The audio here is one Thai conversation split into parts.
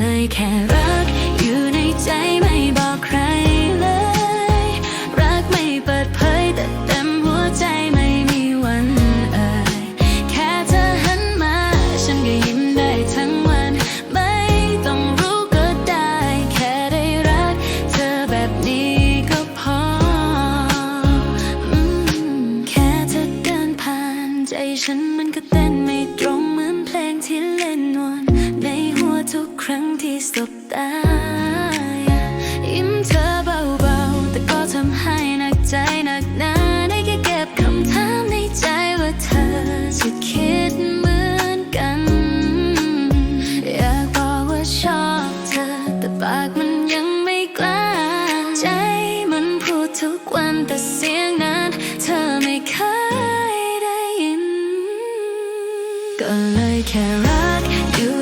เลยแค่รัก อยู่ในใจไม่บอกใครเลย รักไม่เปิดเผยแต่เต็มหัวใจไม่มีวันเอ่ยแค่เธอหันมา ฉันก็ยิ้มได้ทั้งวัน ไม่ต้องรู้ก็ได้ แค่ได้รัก เธอแบบนี้ก็พอแค่เธอเดินผ่าน ใจฉันมันก็เต้น ตา ยิ้มเธอเบาๆ แต่ก็ทำให้หนักใจหนักหนาได้แค่เก็บคำถามในใจว่าเธอจะคิดเหมือนกัน อยากบอกว่าชอบเธอ แต่ปากมันยังไม่กล้า ใจมันพูดทุกวันแต่เสียงนั้นเธอไม่เคยได้ยิน ก็เลยแค่รักอยู่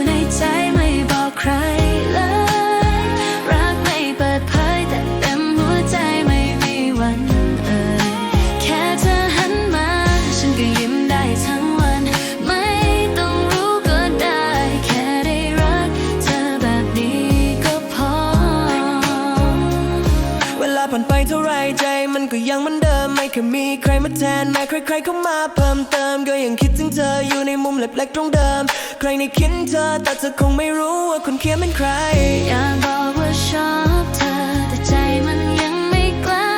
ใจมันก็ยังเหมือนเดิม ไม่เคยมีใครมาแทนแม้ใครๆเข้ามาเพิ่มเติม ก็ยังคิดถึงเธออยู่ในมุมเล็กๆตรงเดิม ใครในคิดเธอแต่เธอคงไม่รู้ว่าคนเขียนเป็นใคร อยากบอกว่าชอบเธอ แต่ใจมันยังไม่กล้า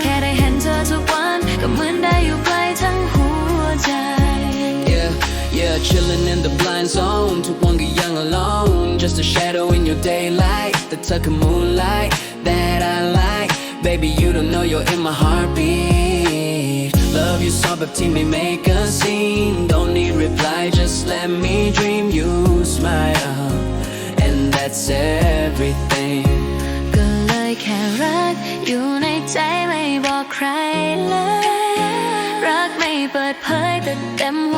แค่ได้เห็นเธอทุกวันก็เหมือนได้อยู่ใกล้ทั้งหัวใจ Yeah, yeah, chilling in the blind zone. Took one get young alone. Just a shadow in your daylight. The tuck of moonlight that I like. Baby, you don't know you're in my heartbeat. Love you so, but team me make a scene. Don't need reply, just let me dream. You smile, and that's everything. ก็เลยแค่รัก อยู่ในใจไม่บอกใครเลย รักไม่เปิดเผยแต่เต็มหัวใจไม่มีวัน ว